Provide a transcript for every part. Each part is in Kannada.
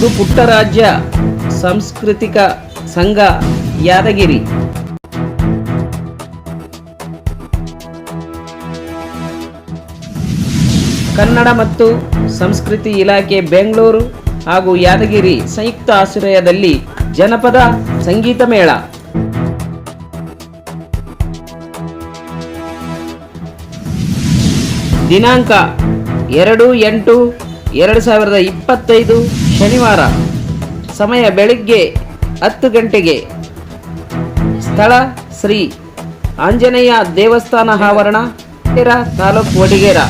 ಗುರು ಪುಟ್ಟರಾಜ್ಯ ಸಾಂಸ್ಕೃತಿಕ ಸಂಘ ಯಾದಗಿರಿ. ಕನ್ನಡ ಮತ್ತು ಸಂಸ್ಕೃತಿ ಇಲಾಖೆ ಬೆಂಗಳೂರು ಹಾಗೂ ಯಾದಗಿರಿ ಸಂಯುಕ್ತ ಆಶ್ರಯದಲ್ಲಿ ಜನಪದ ಸಂಗೀತ ಮೇಳ. ದಿನಾಂಕ ಎರಡು ಎಂಟು ಎರಡು ಸಾವಿರದ ಇಪ್ಪತ್ತೈದು ಶನಿವಾರ ಸಮಯ ಬೆಳಿಗ್ಗೆ ಹತ್ತು ಗಂಟೆಗೆ. ಸ್ಥಳ ಶ್ರೀ ಆಂಜನೇಯ ದೇವಸ್ಥಾನ ಆವರಣ ತಾಲೂಕು ವಡಿಗೇರ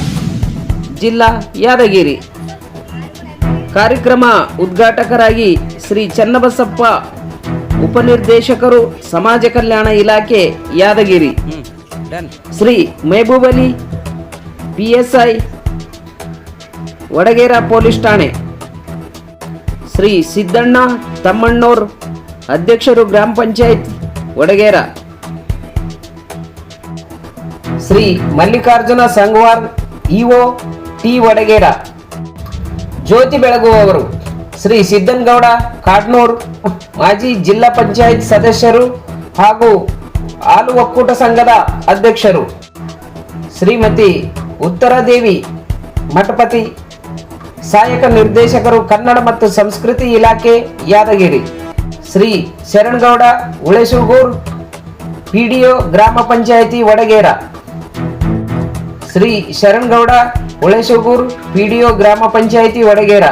ಜಿಲ್ಲಾ ಯಾದಗಿರಿ. ಕಾರ್ಯಕ್ರಮ ಉದ್ಘಾಟಕರಾಗಿ ಶ್ರೀ ಚನ್ನಬಸಪ್ಪ ಉಪನಿರ್ದೇಶಕರು ಸಮಾಜ ಕಲ್ಯಾಣ ಇಲಾಖೆ Yadgir. Shri Mehaboob Ali P S I Wadagera police ಠಾಣೆ. ಶ್ರೀ ಸಿದ್ದಣ್ಣ ತಮ್ಮಣ್ಣೋರ್, ಅಧ್ಯಕ್ಷರು ಗ್ರಾಮ ಪಂಚಾಯತ್ ವಡಗೇರ ಶ್ರೀ ಮಲ್ಲಿಕಾರ್ಜುನ ಸಂಗವಾರ್, ಇಒ ಟಿ ವಡಗೇರ ಜ್ಯೋತಿ ಬೆಳಗುವವರು, ಶ್ರೀ ಸಿದ್ದನ್ಗೌಡ ಕಾಡ್ನೂರ್, ಮಾಜಿ ಜಿಲ್ಲಾ ಪಂಚಾಯತ್ ಸದಸ್ಯರು ಹಾಗೂ ಹಾಲು ಒಕ್ಕೂಟ ಸಂಘದ ಅಧ್ಯಕ್ಷರು. ಶ್ರೀಮತಿ ಉತ್ತರದೇವಿ ಮಠಪತಿ ಸಹಾಯಕ ನಿರ್ದೇಶಕರು ಕನ್ನಡ ಮತ್ತು ಸಂಸ್ಕೃತಿ ಇಲಾಖೆ ಯಾದಗಿರಿ. ಶ್ರೀ ಶರಣಗೌಡ ಉಳೇಸುಗೂರ್ ಪಿಡಿಒ ಗ್ರಾಮ ಪಂಚಾಯಿತಿ ವಡಗೇರ. ಶ್ರೀ ಶರಣಗೌಡ ಉಳೇಸುಗೂರ್ ಪಿಡಿಒ ಗ್ರಾಮ ಪಂಚಾಯಿತಿ ವಡಗೇರ.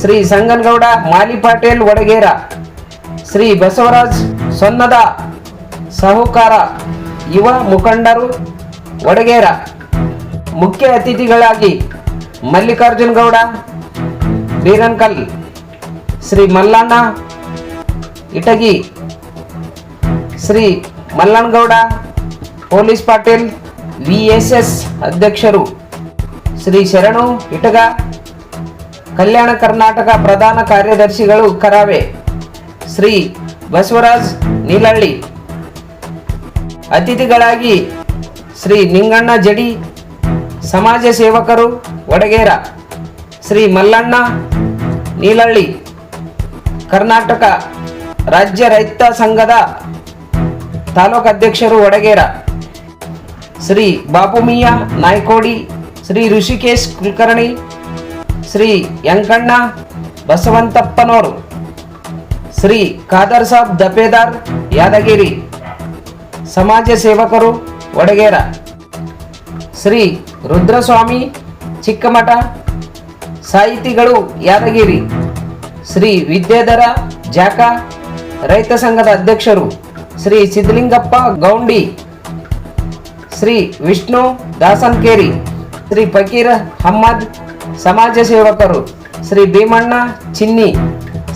ಶ್ರೀ ಸಂಗನಗೌಡ ಮಾಲಿ ಪಾಟೇಲ್ ವಡಗೇರ. ಶ್ರೀ ಬಸವರಾಜ್ ಸೊನ್ನದ ಸಹುಕಾರ ಯುವ ಮುಖಂಡರು ವಡಗೇರ. ಮುಖ್ಯ ಅತಿಥಿಗಳಾಗಿ Mallikarjun Gouda Beerankal Shri Mallanna, Itagi, Shri Mallannagouda police Patil, V S S ಅಧ್ಯಕ್ಷರು, ಶ್ರೀ ಶರಣು ಇಟಗ, ಕಲ್ಯಾಣ ಕರ್ನಾಟಕ ಪ್ರಧಾನ ಕಾರ್ಯದರ್ಶಿಗಳು ಕರಾವೆ, ಶ್ರೀ ಬಸವರಾಜ್ ನೀಲಹಳ್ಳಿ ಅತಿಥಿಗಳಾಗಿ ಶ್ರೀ ನಿಂಗಣ್ಣ ಜಡಿ ಸಮಾಜ ಸೇವಕರು, ವಡಗೇರ, ಶ್ರೀ ಮಲ್ಲಣ್ಣ ನೀಲಹಳ್ಳಿ ಕರ್ನಾಟಕ ರಾಜ್ಯ ರೈತ ಸಂಘದ ತಾಲೂಕು ಅಧ್ಯಕ್ಷರು, ವಡಗೇರ, ಶ್ರೀ ಬಾಪುಮಿಯ ನಾಯ್ಕೋಡಿ, ಶ್ರೀ ಋಷಿಕೇಶ್ ಕುಲಕರ್ಣಿ, ಶ್ರೀ ಯಂಕಣ್ಣ ಬಸವಂತಪ್ಪನವರು ಶ್ರೀ ಖಾದರ್ ಸಾಬ್ ದಪೇದಾರ್ ಯಾದಗಿರಿ, ಸಮಾಜ ಸೇವಕರು, ವಡಗೇರ, ಶ್ರೀ ರುದ್ರಸ್ವಾಮಿ, ಚಿಕ್ಕಮಠ, ಸಾಹಿತಿಗಳು ಯಾದಗಿರಿ, ಶ್ರೀ ವಿದ್ಯಾಧರ ಜಾಕ, ರೈತ ಸಂಘದ ಅಧ್ಯಕ್ಷರು ಶ್ರೀ ಸಿದ್ಧಲಿಂಗಪ್ಪ ಗೌಂಡಿ, ಶ್ರೀ ವಿಷ್ಣು ದಾಸನ್ಕೇರಿ, ಶ್ರೀ ಫಕೀರ್ ಅಹಮ್ಮದ್ ಸಮಾಜ ಸೇವಕರು, ಶ್ರೀ ಭೀಮಣ್ಣ ಚಿನ್ನಿ,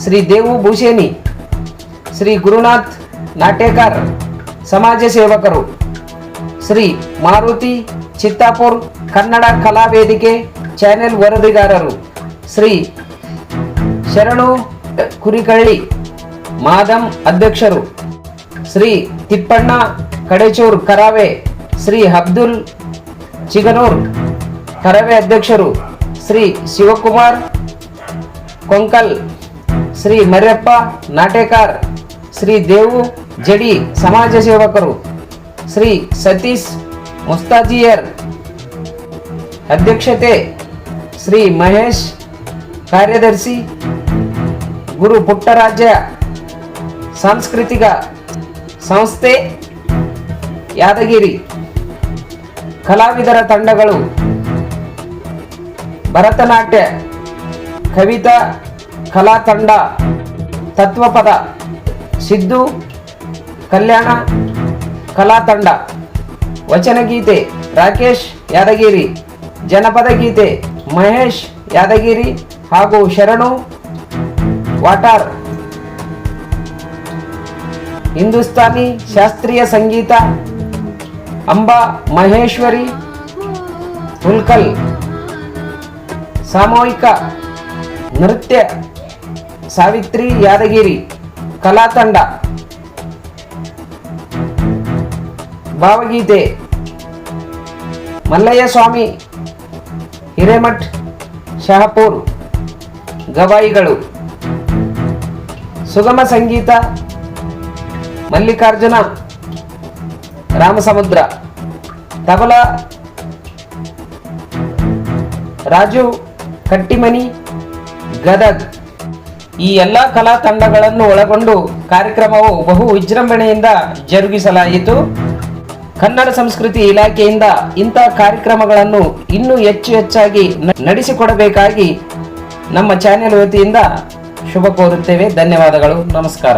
ಶ್ರೀ ದೇವು ಭೂಷೇನಿ, ಶ್ರೀ ಗುರುನಾಥ್ ನಾಟ್ಯಕಾರ್ ಸಮಾಜ ಸೇವಕರು, ಶ್ರೀ ಮಾರುತಿ ಚಿತ್ತಾಪುರ್ ಕನ್ನಡ ಕಲಾ ವೇದಿಕೆ ಚಾನೆಲ್ ವರದಿಗಾರರು ಶ್ರೀ ಶರಣು ಕುರಿಕಳ್ಳಿ ಮಾದಂ ಅಧ್ಯಕ್ಷರು ಶ್ರೀ ತಿಪ್ಪಣ್ಣ ಕಡೆಚೂರ್ ಕರಾವೆ, ಶ್ರೀ ಅಬ್ದುಲ್ ಚಿಗನೂರ್ ಕರವೆ ಅಧ್ಯಕ್ಷರು ಶ್ರೀ ಶಿವಕುಮಾರ್, ಕೊಂಕಲ್ ಶ್ರೀ ಮರ್ಯಪ್ಪ ನಾಟೇಕಾರ್, ಶ್ರೀ ದೇವು ಜಡಿ ಸಮಾಜ ಸೇವಕರು, ಶ್ರೀ ಸತೀಶ್ ಮುಸ್ತಾಜಿಯರ್. ಅಧ್ಯಕ್ಷತೆ ಶ್ರೀ ಮಹೇಶ್, ಕಾರ್ಯದರ್ಶಿ ಗುರು ಪುಟ್ಟರಾಜ್ಯ ಸಾಂಸ್ಕೃತಿಕ ಸಂಸ್ಥೆ ಯಾದಗಿರಿ. ಕಲಾವಿದರ ತಂಡಗಳು ಭರತನಾಟ್ಯ, ಕವಿತಾ, ಕಲಾ ತಂಡ, ತತ್ವಪದ, ಸಿದ್ದು, ಕಲ್ಯಾಣ, ಕಲಾ ತಂಡ. ವಚನಗೀತೆ ರಾಕೇಶ್ ಯಾದಗಿರಿ, ಜನಪದ ಗೀತೆ, ಮಹೇಶ್ ಯಾದಗಿರಿ ಹಾಗೂ ಶರಣು ವಾಟಾರ್. ಹಿಂದೂಸ್ತಾನಿ ಶಾಸ್ತ್ರೀಯ ಸಂಗೀತ, ಅಂಬಾ ಮಹೇಶ್ವರಿ, ಹುಲ್ಕಲ್. ಸಾಮೂಹಿಕ ನೃತ್ಯ, ಸಾವಿತ್ರಿ ಯಾದಗಿರಿ ಕಲಾ ಭಾವಗೀತೆ. ಮಲ್ಲಯ್ಯ ಸ್ವಾಮಿ ಹಿರೇಮಠ್, ಶಹಪೂರ್, ಗವಾಯಿಗಳು. ಸುಗಮ ಸಂಗೀತ, ಮಲ್ಲಿಕಾರ್ಜುನ, ರಾಮಸಮುದ್ರ. ತಬಲ, ರಾಜು, ಕಟ್ಟಿಮನಿ, ಗದಗ್. ಈ ಎಲ್ಲ ಕಲಾ ತಂಡಗಳನ್ನು ಒಳಗೊಂಡು ಕಾರ್ಯಕ್ರಮವು ಬಹು ವಿಜೃಂಭಣೆಯಿಂದ ಜರುಗಿಸಲಾಯಿತು. ಕನ್ನಡ ಸಂಸ್ಕೃತಿ ಇಲಾಖೆಯಿಂದ ಇಂಥ ಕಾರ್ಯಕ್ರಮಗಳನ್ನು ಇನ್ನೂ ಹೆಚ್ಚು ಹೆಚ್ಚಾಗಿ ನಡೆಸಿಕೊಡಬೇಕಾಗಿ ನಮ್ಮ ಚಾನೆಲ್ ವತಿಯಿಂದ ಶುಭ ಕೋರುತ್ತೇವೆ. ಧನ್ಯವಾದಗಳು. ನಮಸ್ಕಾರ.